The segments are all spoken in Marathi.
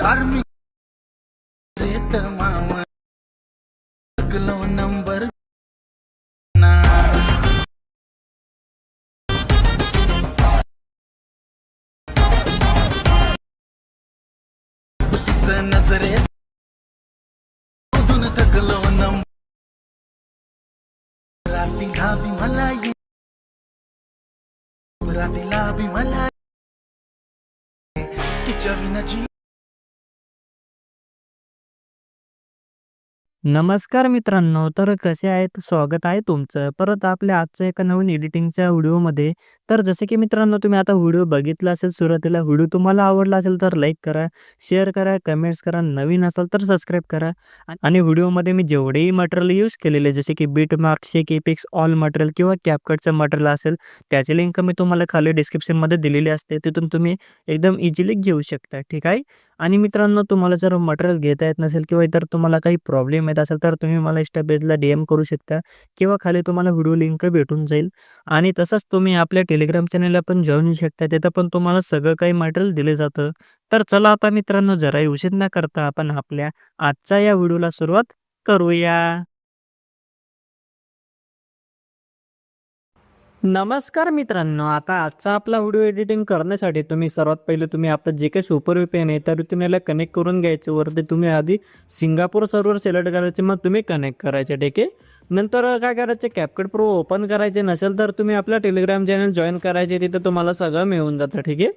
चार्मी रेत माव लागलो नंबर ना तिचं नजरेत शोधून थकलो नंबर रातीला बी मला ये रातीला बी मला ये. तिच्या विनाची नमस्कार मित्रांनो तर कसे आहेत? स्वागत आहे तुमचं. परत आपल्या आजच्या एका नवीन एडिटिंगच्या व्हिडिओमध्ये तर जसे की मित्रांनो तुम्ही आता व्हिडिओ बघितला असेल सुरुवातीला व्हिडिओ तुम्हाला आवडला असेल तर लाईक करा शेअर करा कमेंट्स करा नवीन असेल तर सबस्क्राईब करा. आणि व्हिडिओमध्ये मी जेवढेही मटेरियल यूज केलेले जसे की बीट मार्क्सचे केपिक्स ऑल मटेरियल किंवा कॅपकटचं मटेरियल असेल त्याची लिंक मी तुम्हाला खाली डिस्क्रिप्शनमध्ये दिलेली असते. तिथून तुम्ही एकदम इझिली घेऊ शकता ठीक आहे? आणि मित्रांनो तुम्हाला जर मटेरियल घेता येत नसेल किंवा इतर तुम्हाला काही प्रॉब्लेम येत असेल तर तुम्ही मला इंस्टा पेजला डी एम करू शकता किंवा खाली तुम्हाला व्हिडिओ लिंक भेटून जाईल. आणि तसंच तुम्ही आपल्या टेलिग्राम चॅनल पण जॉईन होऊ शकता. तिथं पण तुम्हाला सगळं काही मटेरियल दिलं जातं. तर चला आता मित्रांनो जराही उशीर न करता आपण आपल्या आजच्या या व्हिडिओला सुरुवात करूया. नमस्कार मित्रांनो आता आजचा आपला व्हिडिओ एडिटिंग करण्यासाठी तुम्ही सर्वात पहिले तुम्ही आपलं जे काही सुपर व्हीपीएन आहे तर तुम्हाला कनेक्ट करून घ्यायचे. वरती तुम्ही आधी सिंगापूर सर्व्हर सिलेक्ट करायचे मग तुम्ही कनेक्ट करायचे ठीक आहे? नंतर काय करायचे कॅपकट प्रो ओपन करायचे नसेल तर तुम्ही आपला टेलिग्राम चॅनल जॉईन करायचे तिथं तुम्हाला सगळं मिळून जातं ठीक आहे?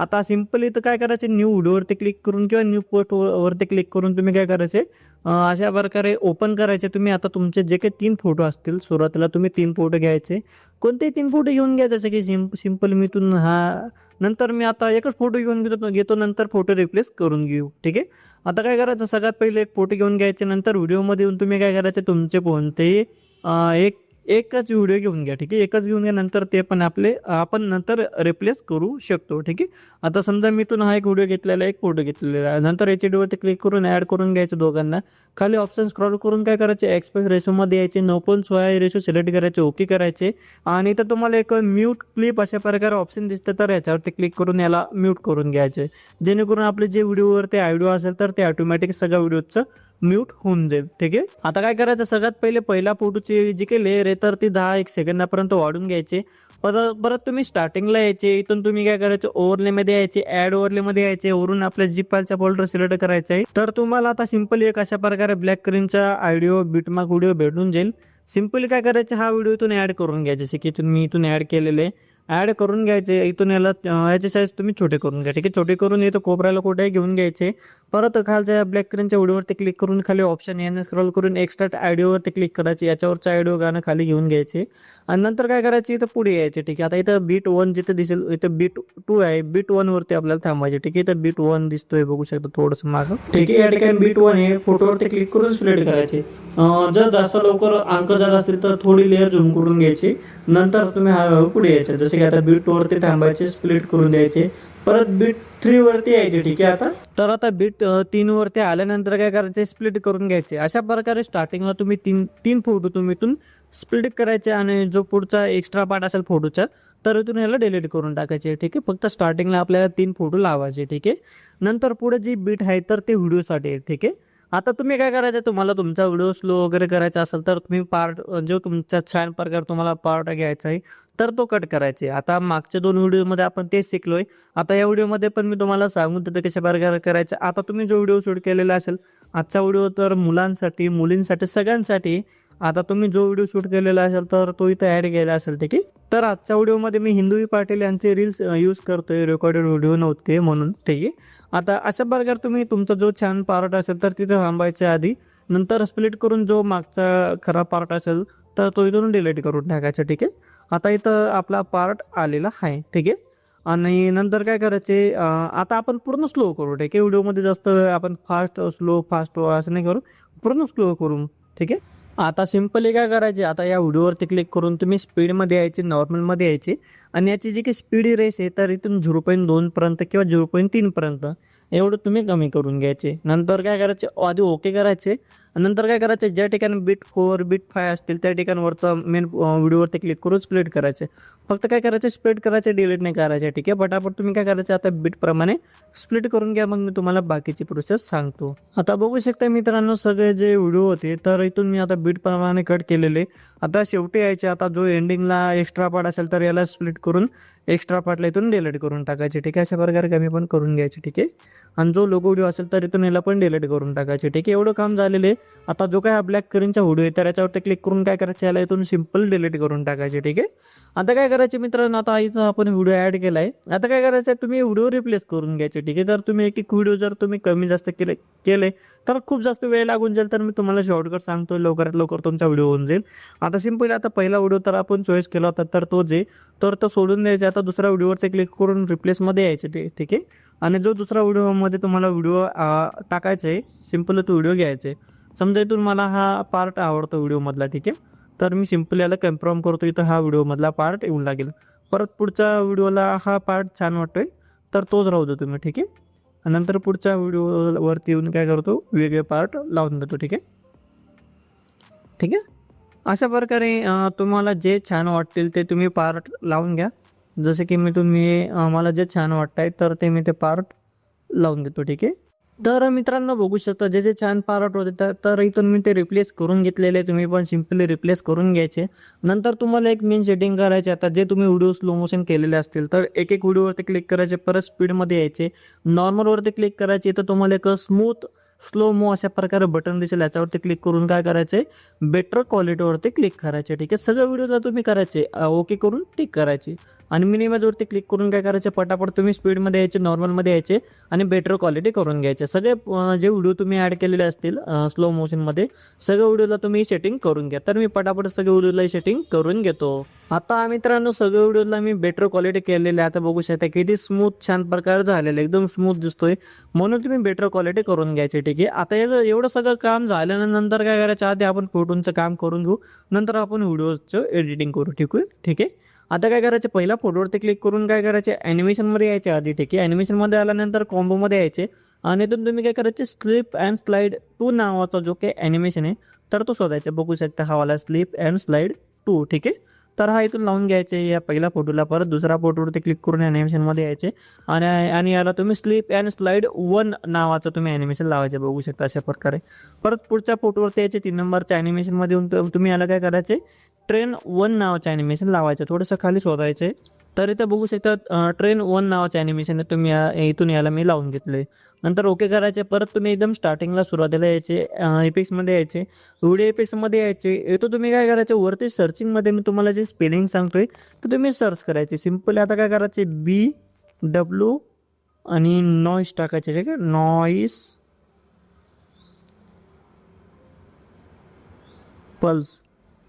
आता सिम्पली तर काय करायचे? न्यू व्हिडिओवरती क्लिक करून किंवा न्यू पोस्ट वरती क्लिक करून तुम्ही काय करायचे? अशा प्रकारे ओपन करायचे. तुम्ही आता तुमचे जे काही तीन फोटो असतील सुरुवातीला तुम्ही तीन फोटो घ्यायचे. कोणतेही तीन फोटो घेऊन घ्या. जसं की सिम सिंपल मी तुम हा नंतर मी आता एकच फोटो घेऊन घेतो घेतो नंतर फोटो रिप्लेस करून घेऊ. ठीक आहे? आता काय करायचं? सगळ्यात पहिले एक फोटो घेऊन घ्यायचे. नंतर व्हिडिओमध्ये येऊन तुम्ही काय करायचे? तुमचे कोणतेही एक एकच व्हिडिओ घेऊन घ्या ठीक आहे? एकच घेऊन घ्या नंतर ते पण आपले आपण नंतर रिप्लेस करू शकतो ठीक आहे? आता समजा मी तुला हा एक व्हिडिओ घेतलेला आहे एक फोटो घेतलेला आहे. नंतर एच डीवरती क्लिक करून ॲड करून घ्यायचं दोघांना. खाली ऑप्शन स्क्रॉल करून काय करायचे? एक्सप्रेस रेशोमध्ये यायचे नो पॉईंट सोळा रेशो सिलेक्ट करायचे ओके करायचे. आणि तर तुम्हाला एक म्यूट क्लिप अशा प्रकारे ऑप्शन दिसतं तर याच्यावरती क्लिक करून याला म्यूट करून घ्यायचे. जेणेकरून आपले जे व्हिडिओवरती आयडिओ असेल तर ते ऑटोमॅटिक सगळ्या व्हिडिओचं म्यूट होऊन जाईल ठीक आहे? आता काय करायचं? सगळ्यात पहिले पहिला फोटोची जी काही लेअर आहे तर ती दहा एक सेकंदापर्यंत वाढून घ्यायचे. परत परत तुम्ही स्टार्टिंगला यायचे. इथून तुम्ही काय करायचं? ओव्हरलेमध्ये यायचे. ॲड ओव्हरलेमध्ये यायचे. वरून आपल्या जिपालच्या फोल्डर सिलेक्ट करायचा आहे. तर तुम्हाला आता सिम्पली एक अशा प्रकारे ब्लॅक स्क्रीनचा आयडिओ बिटमार्क व्हिडिओ भेटून जाईल. सिम्पली काय करायचं? हा व्हिडिओ इथून ॲड करून घ्यायचे. जसे की तुम्ही इथून ॲड केलेले ॲड करून घ्यायचे. इथून याला याचे साईज तुम्ही छोटे करून घ्या. ठीक आहे? छोटे करून इथं कोपऱ्याला कुठेही घेऊन घ्यायचे. परत खालच्या ब्लॅक क्रीनच्या व्हिडिओवरती क्लिक करून खाली ऑप्शन याने स्क्रॉल करून एक्स्ट्रा ऑडिओवरती क्लिक करायचे. याच्यावरचं ऑडिओ गाणं खाली घेऊन घ्यायचे. आणि नंतर काय करायचे? इथं पुढे यायचे. ठीक आहे? आता इथं बीट वन जिथे दिसेल इथं बीट टू आहे. बीट वरती आपल्याला थांबायचे. ठीक आहे? इथं बीट वन दिसतोय. बघू शकतो थोडंसं मागं. ठीक आहे? या ठिकाणी बीट वन आहे. फोटोवरती क्लिक करून सिलेक्ट करायचे. जर जास्त लवकर अंक जात असतील तर थोडी लेअर झूम करून घ्यायची. नंतर तुम्ही हळूहळू पुढे यायचे. जसे की आता बीट टूवरती थांबायचे स्प्लिट करून द्यायचे. परत बीट थ्रीवरती यायचे ठीक आहे आता? तर आता बीट तीनवरती आल्यानंतर काय करायचे स्प्लिट करून घ्यायचे. अशा प्रकारे स्टार्टिंगला तुम्ही तीन तीन फोटो तुम्ही इथून स्प्लिट करायचे आणि जो पुढचा एक्स्ट्रा पार्ट असेल फोटोचा तर इथून याला डिलीट करून टाकायचे ठीक आहे? फक्त स्टार्टिंगला आपल्याला तीन फोटो लावायचे ठीक आहे? नंतर पुढे जी बीट आहे तर ते व्हिडिओसाठी आहे ठीक आहे? आता तुम्ही काय करायचं? तुम्हाला तुमचा व्हिडिओ स्लो वगैरे करायचा असेल तर तुम्ही पार्ट जो तुमचा छान प्रकार तुम्हाला पार्ट घ्यायचा आहे तर तो कट करायचे आता मागच्या दोन व्हिडिओमध्ये आपण तेच शिकलोय. आता या व्हिडिओमध्ये पण मी तुम्हाला सांगून देतो कशा प्रकारे करायचं. आता तुम्ही जो व्हिडिओ शूट केलेला असेल आजचा व्हिडिओ तर मुलांसाठी मुलींसाठी सगळ्यांसाठी आता तुम्ही जो व्हिडिओ शूट केलेला असेल तर तो इथं ॲड केला असेल ठीक आहे तर आजच्या व्हिडिओमध्ये मी हिंदू पाटील यांचे रील्स यूज करतोय रेकॉर्डेड व्हिडिओ नव्हते म्हणून ठीक आहे आता अशा प्रकारे तुम्ही तुमचा जो छान पार्ट असेल तर तिथे थांबायच्या आधी नंतर स्प्लिट करून जो मागचा खरा पार्ट असेल तर तो इथून डिलीट करून टाकायचा ठीक आहे? आता इथं आपला पार्ट आलेला आहे ठीक आहे? आणि नंतर काय करायचे आता आपण पूर्ण स्लो करू ठीक आहे? व्हिडिओमध्ये जास्त आपण फास्ट स्लो फास्ट असं नाही करू. पूर्ण स्लो करू ठीक आहे? आता सिम्पली काय करायचे? आता या व्हिडिओवरती क्लिक करून तुम्ही स्पीडमध्ये यायचे नॉर्मलमध्ये यायचे. आणि याची जी काही स्पीड रेस आहे तर इथून झिरो पॉईंट दोनपर्यंत किंवा झिरो पॉईंट तीनपर्यंत एवढं तुम्ही कमी करून घ्यायचे. नंतर काय करायचे? आधी ओके करायचे. नंतर काय करायचं ज्या ठिकाणी बीट फोर बीट फाय असतील त्या ठिकाणवरचा मेन व्हिडिओवरती क्लिक करून स्प्लिट करायचे. फक्त काय करायचं स्प्लिट करायचे डिलीट नाही करायचे ठीक आहे? पटापट तुम्ही काय करायचं आता बीटप्रमाणे स्प्लिट करून घ्या मग मी तुम्हाला बाकीची प्रोसेस सांगतो. आता बघू शकता मित्रांनो सगळे जे व्हिडिओ होते तर इथून मी आता बीटप्रमाणे कट केलेले. आता शेवटी यायचे आता जो एंडिंगला एक्स्ट्रा पार्ट असेल तर याला स्प्लिट करून एक्स्ट्रा पार्टला इथून डिलीट करून टाकायचे ठीक आहे? अशा प्रकारे कमी पण करून घ्यायचे ठीक आहे? आणि जो लोगो व्हिडिओ असेल तर इथून याला पण डिलीट करून टाकायचे ठीक आहे? एवढं काम झालेलं आहे. आता जो काय हा ब्लॅक करीनचा व्हिडिओ आहे तर याच्यावरती क्लिक करून काय करायचं याला इथून सिंपल डिलीट करून टाकायचे ठीक आहे? आता काय करायचे मित्रांनो आता इथं आपण व्हिडिओ ॲड केला आहे आता काय करायचं आहे तुम्ही व्हिडिओ रिप्लेस करून घ्यायचे ठीक आहे? जर तुम्ही एक एक व्हिडिओ जर तुम्ही कमी जास्त केले केले तर खूप जास्त वेळ लागून जाईल तर मी तुम्हाला शॉर्टकट सांगतो लवकरात लवकर तुमचा व्हिडिओ होऊन जाईल. आता सिंपल आता पहिला व्हिडिओ तर आपण चॉईस केला होता तर तो जे तर तो सोडून द्यायचा आता दुसऱ्या व्हिडिओवरती क्लिक करून रिप्लेसमध्ये यायचे ते ठीक आहे? आणि जो दुसरा व्हिडिओमध्ये तुम्हाला व्हिडिओ टाकायचा आहे सिंपल तो व्हिडिओ घ्यायचा आहे समजा इथून मला हा पार्ट आवडतो व्हिडिओमधला ठीक आहे? तर मी सिम्पली याला कन्फर्म करतो इथं हा व्हिडिओमधला पार्ट येऊन लागेल. परत पुढच्या व्हिडिओला हा पार्ट छान वाटतोय तर तोच राहू दे तुम्ही ठीक आहे? नंतर पुढच्या व्हिडिओवरती येऊन काय करतो वेगळे पार्ट लावून देतो ठीक आहे? ठीक आहे? अशा प्रकारे तुम्हाला जे छान वाटतील ते तुम्ही पार्ट लावून घ्या. जसे की मी तुम्ही मला जे छान वाटत आहे तर ते मी ते पार्ट लावून देतो ठीक आहे? तर मित्रांनो बघू शकता जे जे छान पार्ट होते तर- इथून मी ते रिप्लेस करून घेतलेले तुम्ही पण सिम्पली रिप्लेस करून घ्यायचे. नंतर तुम्हाला एक मेन सेटिंग करायचे आता जे तुम्ही व्हिडिओ स्लो मोशन केलेले असतील तर एक एक व्हिडिओवरती क्लिक करायचे परत स्पीडमध्ये यायचे. नॉर्मलवरती क्लिक करायचे तर तुम्हाला एक स्मूथ स्लो मो अशा प्रकारे बटन दिसेल. याच्यावरती क्लिक करून काय करायचे? बेटर क्वालिटीवरती क्लिक करायचे. ठीक आहे? सगळ्या व्हिडिओला तुम्ही करायचे ओके करून टिक करायचे. आणि मिनिमाजवरती क्लिक करून काय करायचे? पटापट तुम्ही स्पीडमध्ये यायचे नॉर्मलमध्ये यायचे आणि बेटर क्वालिटी करून घ्यायचे. सगळे जे व्हिडिओ तुम्ही ॲड केलेले असतील स्लो मोशनमध्ये सगळ्या व्हिडिओला तुम्ही सेटिंग करून घ्या. तर मी पटापट सगळ्या व्हिडिओला सेटिंग करून घेतो. आता मित्रांनो सगळ्या व्हिडिओला मी बेटर क्वालिटी केलेली. आहे आता बघू शकता किती स्मूथ छान प्रकारे झालेलं. आहे. एकदम स्मूथ दिसतोय. म्हणून तुम्ही बेटर क्वालिटी करून घ्यायची ठीक आहे? आता याचं एवढं सगळं काम झाल्यानंतर काय करायचं? आधी आपण फोटोंचं काम करून घेऊ. नंतर आपण व्हिडिओचं एडिटिंग करू ठीक आहे? ठीक आहे? आता काय करायचं? पहिला फोटोवरती क्लिक करून काय करायचे? ॲनिमेशनमध्ये यायचे आधी ठीक आहे? ॲनिमेशनमध्ये आल्यानंतर कॉम्बोमध्ये यायचे. आणि इथून तुम्ही काय करायचे? स्लिप अँड स्लाईड टू नावाचा जो काही ॲनिमेशन आहे तर तो शोधायचा. बघू शकता हा वाला स्लिप अँड स्लाईड टू ठीक आहे? तर हा इथून लावून घ्यायचे या पहिल्या फोटोला. परत दुसऱ्या फोटोवरती क्लिक करून ॲनिमेशनमध्ये यायचे. आणि आणि याला तुम्ही स्लिप अँड स्लाईड वन नावाचं तुम्ही ॲनिमेशन लावायचे. बघू शकता अशा प्रकारे. परत पुढच्या फोटोवरती यायचे. तीन नंबरच्या ॲनिमेशनमध्ये येऊन तुम्ही याला काय करायचे? ट्रेन वन नावाचं ॲनिमेशन लावायचं. थोडंसं खाली शोधायचे. तर इथं बघू शकता ट्रेन वन नावाचं ॲनिमेशन आहे तुम्ही या- इथून यायला मी लावून घेतले नंतर ओके करायचे परत तुम्ही एकदम स्टार्टिंगला सुरुवातीला यायचे इपिक्समध्ये यायचे व्हिडिओ इपिक्समध्ये यायचे. इथं तुम्ही काय करायचे वरती सर्चिंगमध्ये मी तुम्हाला जे स्पेलिंग सांगतोय तर तुम्ही सर्च करायचे. सिंपल आता काय करायचे बी डब्ल्यू आणि नॉईस टाकायचे ठीक आहे? Noise pulse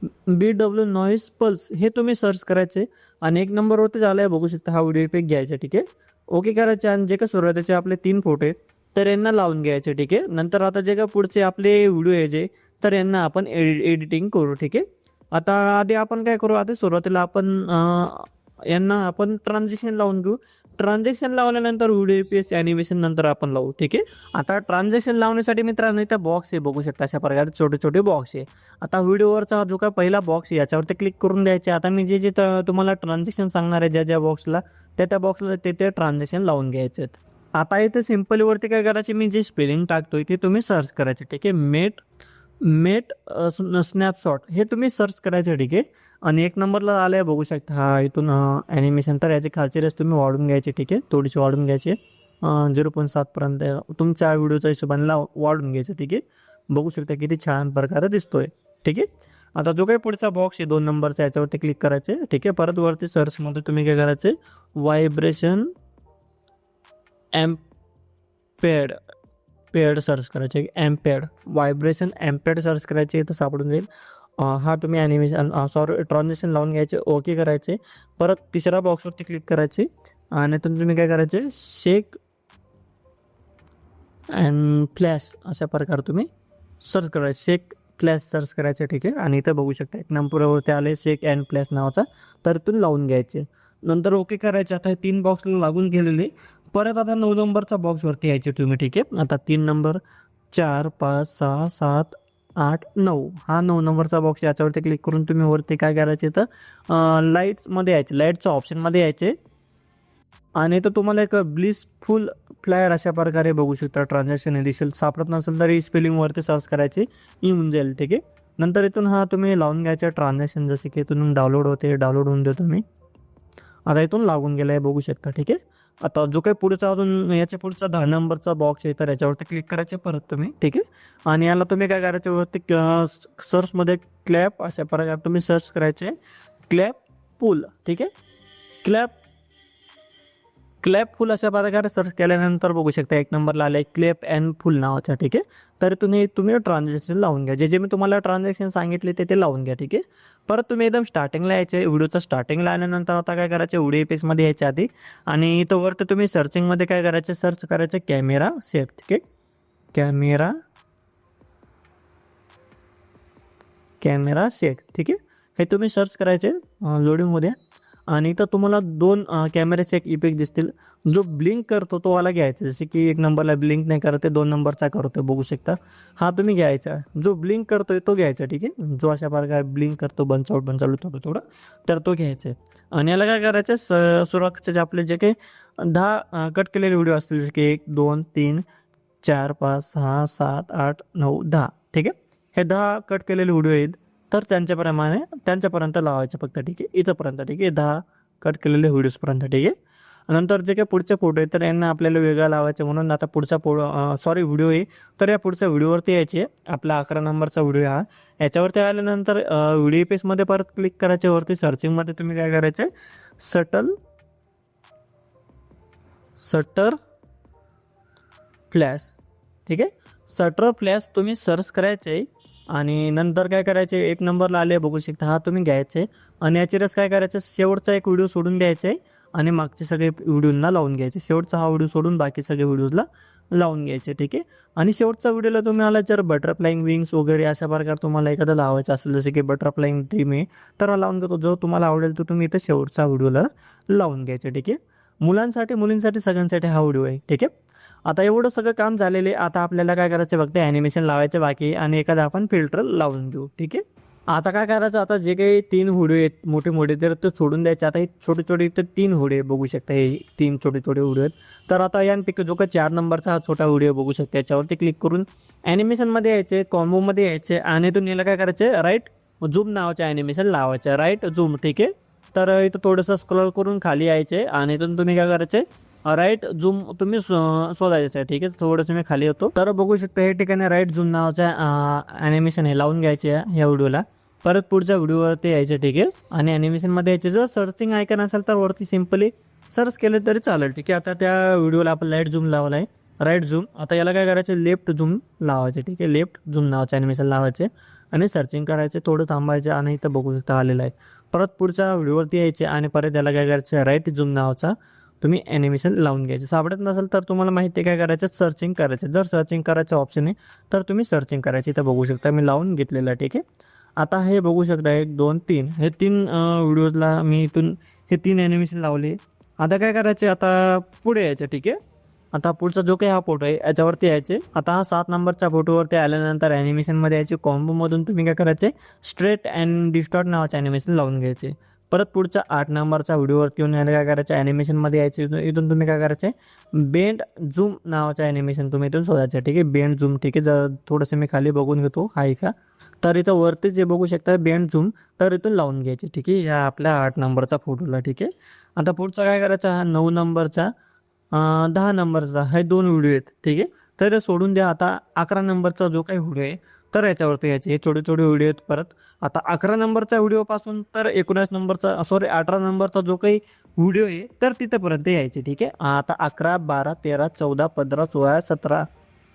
B W noise pulse हे तुम्ही सर्च करायचे आणि एक नंबरवरती झालं आहे बघू शकता हा व्हिडिओ पेक घ्यायचा ठीक आहे? ओके करायचे आणि जे का सुरुवातीचे आपले तीन फोटो आहेत तर यांना लावून घ्यायचे ठीक आहे? नंतर आता जे का पुढचे आपले व्हिडिओ आहे जे तर यांना आपण एडि एडिटिंग करू ठीक आहे? आता आधी आपण काय करू आता सुरुवातीला आपण यांना आपण ट्रान्झॅक्शन लावून घेऊ. ट्रान्झॅक्शन लावल्यानंतर व्हिडिओ पी एस ॲनिमेशन नंतर आपण लावू ठीक आहे? आता ट्रान्झॅक्शन लावण्यासाठी मित्रांनो इथं बॉक्स आहे बघू शकता अशा प्रकारे छोटे छोटे बॉक्स आहे. आता व्हिडिओवरचा जो काय पहिला बॉक्स आहे याच्यावरती क्लिक करून द्यायचे. आता मी जे जे तुम्हाला ट्रान्झॅक्शन सांगणार आहे ज्या ज्या बॉक्सला त्या त्या बॉक्सला ते ते ट्रान्झॅक्शन लावून घ्यायचे आता इथे सिम्पलीवरती काय करायचे मी जे स्पेलिंग टाकतोय ते तुम्ही सर्च करायचे ठीक आहे? मेट मेट स्नॅपशॉट हे तुम्ही सर्च करायचं ठीक आहे. आणि एक नंबरला आलं आहे बघू शकता. हा इथून ॲनिमेशन तर याचे खालचे रेस तुम्ही वाढून घ्यायचे ठीक आहे. थोडीशी वाढून घ्यायचे. झिरो पॉईंट सातपर्यंत तुमच्या व्हिडिओच्या हिशोबाने वाढून घ्यायचं ठीक आहे. बघू शकता किती छान प्रकारे दिसतोय ठीक आहे. आता जो काही पुढचा बॉक्स आहे दोन नंबरचा याच्यावरती क्लिक करायचे ठीक आहे. परत वरती सर्चमध्ये तुम्ही काय करायचे? व्हायब्रेशन एम्पेड पेड सर्च करायचे एम्पेड व्हायब्रेशन एम्पेड सर्च करायचे इथं सापडून जाईल. हा तुम्ही ॲनिमेशन सॉरी ट्रान्झॅक्शन लावून घ्यायचे ओके करायचे. परत तिसऱ्या बॉक्सवरती क्लिक करायचे. आणि इथून तुम्ही काय करायचे? शेक अँड फ्लॅश अशा प्रकारे तुम्ही सर्च करायचे. शेक फ्लॅश सर्च करायचे ठीक आहे? आणि इथं बघू शकता एक नंबरवरती आले शेक अँड फ्लॅश नावाचा. तर इथून लावून घ्यायचे. नंतर ओके करायचे. आता हे तीन बॉक्सला लागून गेलेले. परत आता नऊ नंबरचा बॉक्सवरती यायचे तुम्ही ठीक आहे? आता तीन नंबर चार पाच सहा सात आठ नऊ. हा नऊ नंबरचा बॉक्स याच्यावरती क्लिक करून तुम्ही वरती काय करायचे तर लाईट्समध्ये यायचे. लाईटचं ऑप्शनमध्ये यायचे. आणि तर तुम्हाला एक ब्लिसफुल फ्लायर अशा प्रकारे बघू शकता. ट्रान्झॅक्शन हे दिसेल. सापडत नसेल तरी स्पेलिंगवरती सर्च करायचे. येऊन जाईल ठीक आहे? नंतर इथून हा तुम्ही लावून घ्यायचा ट्रान्झॅक्शन जसे की इथून डाउनलोड होते डाउनलोड होऊन देतो मी. आता इथून लागून गेलं आहे बघू शकता ठीक आहे? आता जो काही पुढचा अजून याच्या पुढचा दहा नंबरचा बॉक्स आहे तर याच्यावरती क्लिक करायचे परत तुम्ही ठीक आहे? आणि याला तुम्ही काय करायचे वरती सर्चमध्ये क्लॅप अशा प्रकारे तुम्ही सर्च करायचे. क्लॅप पूल ठीक आहे? क्लॅप क्लॅप फुल अशा प्रकारे सर्च केल्यानंतर बघू शकता एक नंबरला आलं आहे क्लॅप अँड फुल नावाचा ठीक आहे? तर तुम्ही तुम्ही ट्रान्झॅक्शन लावून घ्या. जे जे मी तुम्हाला ट्रान्झॅक्शन सांगितले ते ते लावून घ्या ठीक आहे? परत तुम्ही एकदम स्टार्टिंगला यायचे. व्हिडिओचा स्टार्टिंगला आल्यानंतर आता काय करायचे? व्हिडिओ पेजमध्ये यायच्या आधी. आणि इथं वरती तुम्ही सर्चिंगमध्ये काय करायचे? सर्च करायचं कॅमेरा सेफ ठीक आहे? कॅमेरा कॅमेरा सेट ठीक आहे? हे तुम्ही सर्च करायचे लोडिंगमध्ये आणि इथं तुम्हाला दोन कॅमेऱ्याचे एक इफेक्ट दिसतील. जो ब्लिंक करतो तो वाला घ्यायचा. जसे की एक नंबरला ब्लिंक नाही करते दोन नंबरचा करतो बघू शकता. हा तुम्ही घ्यायचा. जो ब्लिंक करतोय तो घ्यायचा ठीक आहे? जो अशा प्रकारे ब्लिंक करतो बनचावट बनचावट थोडं थोडं तर तो घ्यायचा आहे. आणि याला काय करायचं स सुरक्षेचे आपले जे काही दहा कट केलेले व्हिडिओ असतील जसे की एक दोन तीन चार पाच सहा सात आठ नऊ दहा ठीक आहे? हे दहा कट केलेले व्हिडिओ आहेत. तर त्यांच्याप्रमाणे त्यांच्यापर्यंत लावायचे फक्त ठीक आहे. इथंपर्यंत ठीक आहे. दहा कट केलेले व्हिडिओजपर्यंत ठीक आहे. नंतर जे काही पुढचे फोटो आहेत तर यांना आपल्याला वेगळा लावायचे म्हणून आता पुढचा फोटो सॉरी व्हिडिओ आहे. तर या पुढच्या व्हिडिओवरती यायचे आपला अकरा नंबरचा व्हिडिओ हा. याच्यावरती आल्यानंतर व्हिडिओ पेजमध्ये परत क्लिक करायचे वरती. सर्चिंगमध्ये तुम्ही काय करायचे? सटल सटर फ्लॅश ठीक आहे? सटर फ्लॅश तुम्ही सर्च करायचे. आणि नंतर काय करायचे? एक नंबरला आले बघू शकता. हा तुम्ही घ्यायचे. आणि याची काय करायचं? शेवटचा एक व्हिडिओ सोडून द्यायचे आणि मागचे सगळे व्हिडिओंना लावून घ्यायचे. शेवटचा हा व्हिडिओ सोडून बाकी सगळे व्हिडिओजला लावून घ्यायचे ठीक आहे? आणि शेवटचा व्हिडिओला तुम्ही आला जर बटरफ्लाईंग विंग्स वगैरे अशा प्रकार तुम्हाला एखादा लावायचं असेल जसे की बटरफ्लाईंग ड्रीम आहे तर लावून घेतो. जो तुम्हाला आवडेल तो तुम्ही इथं शेवटचा व्हिडिओला लावून घ्यायचे ठीक आहे? मुलांसाठी मुलींसाठी सगळ्यांसाठी हा व्हिडिओ आहे ठीक आहे? आता एवढं सगळं काम झालेले आता आपल्याला काय करायचं फक्त ॲनिमेशन लावायचं बाकी आणि एखादा आपण फिल्टर लावून घेऊ. ठीक आहे? आता काय करायचं? आता जे काही तीन हुडे आहेत मोठे मोठे तर ते सोडून द्यायचे. आता हे छोटे छोटे तर तीन हुडे बघू शकता. हे तीन छोटे छोटे हुडे आहेत. तर आता यांपैकी जो का चार नंबरचा हा छोटा व्हिडिओ बघू शकता. याच्यावरती क्लिक करून ॲनिमेशनमध्ये यायचे कॉम्बोमध्ये यायचे आणि तुम्ही याला काय करायचे? राईट झूम नावाचे ॲनिमेशन लावायचे. राईट झूम ठीक आहे? तर इथं थोडंसं स्क्रॉल करून खाली यायचे आणि इथून तुम्ही काय करायचे? राईट झूम तुम्ही शोधायचं आहे ठीक आहे? थोडंसं मी खाली होतो तर बघू शकता हे ठिकाणी राईट झूम नावाचं ॲनिमेशन हे लावून घ्यायचे आहे या व्हिडिओला परत पुढच्या व्हिडिओवरती यायचं ठीक आहे? आणि ॲनिमेशनमध्ये यायचे जर सर्चिंग ऐकन असेल तर वरती सिम्पली सर्च केले तरी चालेल ठीक आहे? आता त्या व्हिडिओला आपण लाइट झूम लावला आहे. राईट झूम आता याला काय करायचं? लेफ्ट झूम लावायचे ठीक आहे? लेफ्ट झूम नावाचं ॲनिमेशन लावायचे आणि सर्चिंग करायचे थोडं थांबायचं आणि इथं बघू शकता आलेलं आहे. परत पुढच्या व्हिडिओवरती यायचे आणि परत याला काय करायचं? राईट झूम नावाचा तुम्ही ॲनिमेशन लावून घ्यायचे. सापडत नसेल तर तुम्हाला माहिती आहे काय करायचं? सर्चिंग करायचं. जर सर्चिंग करायचं ऑप्शन आहे तर तुम्ही सर्चिंग करायची. इथं बघू शकता मी लावून घेतलेलं आहे ठीक आहे? आता हे बघू शकता एक दोन तीन. हे तीन व्हिडिओजला मी इथून हे तीन ॲनिमेशन लावले. आता काय करायचे? आता पुढे यायचं ठीक आहे? आता पुढचा जो काही हा फोटो आहे याच्यावरती यायचे. आता हा सात नंबरच्या फोटोवरती आल्यानंतर ॲनिमेशनमध्ये यायचे. कॉम्बोमधून तुम्ही काय करायचे? स्ट्रेट अँड डिस्टॉर्ट नावाचे ॲनिमेशन लावून घ्यायचे. परत पुढच्या आठ नंबरचा व्हिडिओवरती येऊन याला काय करायचं ॲनिमेशनमध्ये यायचं इथून इथून तुम्ही काय करायचे बेंड झूम नावाचं ॲनिमेशन तुम्ही इथून शोधायचं ठीक आहे? बेंड झूम ठीक आहे? जर थोडंसं मी खाली बघून घेतो हाय का तर इथं वरती जे बघू शकता बेंड झूम तर इथून लावून घ्यायचे ठीक आहे? या आपल्या आठ नंबरचा फोटोला ठीक आहे? आता पुढचा काय करायचा? हा नऊ नंबरचा दहा नंबरचा हे दोन व्हिडिओ आहेत ठीक आहे? तर सोडून द्या. आता अकरा नंबरचा जो काही व्हिडिओ आहे तर याच्यावरती यायचे. हे छोटे छोटे व्हिडिओ आहेत. परत आता अकरा नंबरच्या व्हिडिओपासून तर एकोणीस नंबरचा सॉरी अठरा नंबरचा जो काही व्हिडिओ आहे तर तिथंपर्यंत यायचे ठीक आहे? आता अकरा बारा तेरा चौदा पंधरा सोळा सतरा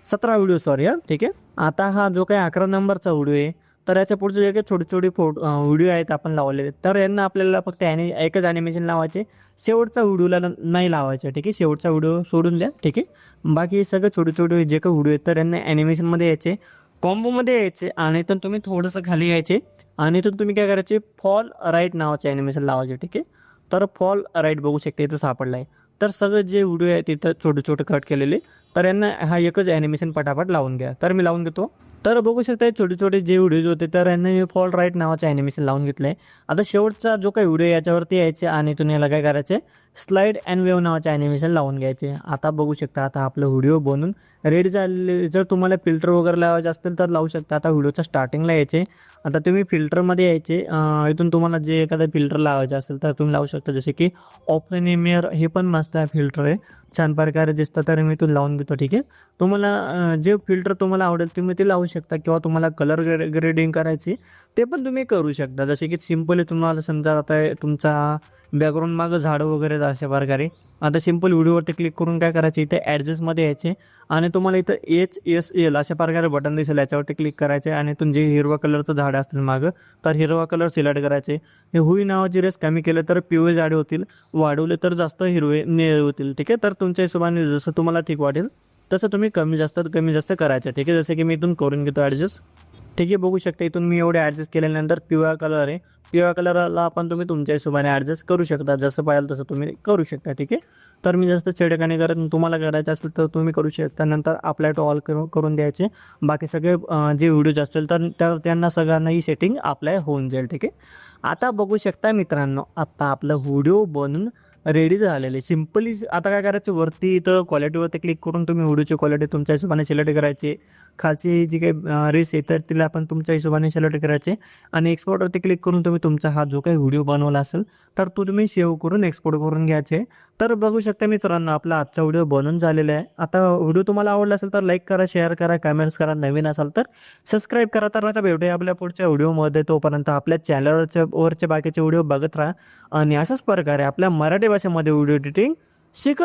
सतरा व्हिडिओ सॉरी हां ठीक आहे? आता हा जो काही अकरा नंबरचा व्हिडिओ आहे तर याच्या पुढचे जे काही छोटे छोटे फोटो व्हिडिओ आहेत आपण लावलेले तर यांना आपल्याला फक्त ॲनि एकच ॲनिमेशन लावायचे. शेवटचा व्हिडिओला नाही लावायचं ठीक आहे? शेवटचा व्हिडिओ सोडून द्या ठीक आहे? बाकी सगळे छोटे छोटे जे काही व्हिडिओ आहेत तर यांना ॲनिमेशनमध्ये यायचे. कॉम्बोमध्ये यायचे आणि तर तुम्ही थोडंसं खाली यायचे. आणि इथून तुम्ही काय करायचे फॉल राईट नावाचे ॲनिमेशन लावायचे ठीक आहे? तर फॉल राईट बघू शकते इथं सापडला आहे तर सगळं जे व्हिडिओ आहे तिथं छोटे छोटे कट केलेले. तर यांना हा एकच ॲनिमेशन पटापट लावून घ्या. तर मी लावून घेतो. तर बघू शकता छोटे छोटे जे व्हिडिओज होते तर यांनी मी फॉल राईट नावाचं ॲनिमेशन लावून घेतलं. आहे आता शेवटचा जो काही व्हिडिओ याच्यावरती यायचे आणि तुम्ही याला काय करायचे? स्लाईड अँड वेव नावाचे ॲनिमेशन लावून घ्यायचे. आता बघू शकता आता आपलं व्हिडिओ बनून रेडी झाले जर तुम्हाला फिल्टर वगैरे लावायचे असतील तर लावू शकता. आता व्हिडिओच्या स्टार्टिंगला यायचे. आता तुम्ही फिल्टरमध्ये यायचे. इथून तुम्हाला जे एखादा फिल्टर लावायचे असेल तर तुम्ही लावू शकता. जसे की ऑप्शन हे पण मस्त आहे फिल्टर आहे. छान प्रकारे दिसतं तर मी इथून लावून घेतो ठीक आहे. तुम्हाला जे फिल्टर तुम्हाला आवडेल तुम्ही ते लावू शकता. किंवा तुम्हाला कलर ग्रेडिंग करायची ते पण तुम्ही करू शकता. जसे की सिम्पली तुम्हाला समजा आता तुमचा बॅकग्राऊंड मागं झाडं वगैरे अशा प्रकारे. आता सिंपल व्हिडिओवरती क्लिक करून काय करायचे इथे ॲडजस्टमध्ये यायचे आणि तुम्हाला इथं एच एस एल अशा प्रकारे बटन दिसेल याच्यावरती क्लिक करायचे आणि तुमचे हिरवा कलरचं झाड असतील मागं तर हिरवा कलर सिलेक्ट करायचे. हे हुई नावाची रेस कमी केलं तर पिवळे झाडे होतील वाढवले तर जास्त हिरवे निळे होतील. ठीक आहे? तर तुमच्या हिशोबाने जसं तुम्हाला ठीक वाटेल तसं तुम्ही कमी जास्त कमी जास्त करायचं. ठीक आहे? जसं की मी इथून करून घेतो ॲडजस्ट ठीक आहे? बघू शकता इथून मी एवढे ॲडजस्ट केल्यानंतर पिवळा कलर आहे. पिवळ्या कलरला आपण तुम्ही तुमच्या हिशोबाने ॲडजस्ट करू शकता. जसं पाहिजे तसं तुम्ही करू शकता. ठीक आहे? तर मी जास्त छेडकाने करत तुम्हाला करायचं असेल तर तुम्ही करू शकता. नंतर अप्लाय टू ऑल करू करून द्यायचे. बाकी सगळे जे व्हिडिओज असतील तर त्यांना सगळ्यांना ही सेटिंग अप्लाय होऊन जाईल. ठीक आहे? आता बघू शकता मित्रांनो आत्ता आपलं व्हिडिओ बनून रेडी झालेले. सिम्पली आता काय करायचं? वरती इथं क्वालिटीवरती क्लिक करून तुम्ही व्हिडिओची क्वालिटी तुमच्या हिशोबाने सिलेक्ट करायची. खालची जी काही रेस आहे तर तिला आपण तुमच्या हिशोबाने सिलेक्ट करायचे. आणि एक्सपोर्टवरती क्लिक करून तुम्ही तुमचा हा जो काही व्हिडिओ बनवला असेल तर तो तुम्ही सेव्ह करून एक्सपोर्ट करून घ्यायचे. तर बघू शकता मित्रांनो आपला आजचा व्हिडिओ बनून झालेला आहे. आता व्हिडिओ तुम्हाला आवडला असेल तर लाईक करा शेअर करा कमेंट्स करा. नवीन असाल तर सबस्क्राईब करा. तर आता भेटूया आपल्या पुढच्या व्हिडिओमध्ये तोपर्यंत आपल्या चॅनलवरच्या वरचे बाकीचे व्हिडिओ बघत राहा. आणि अशाच प्रकारे आपल्या Marathi Bahasa yang mau diunduh di dinding, sih.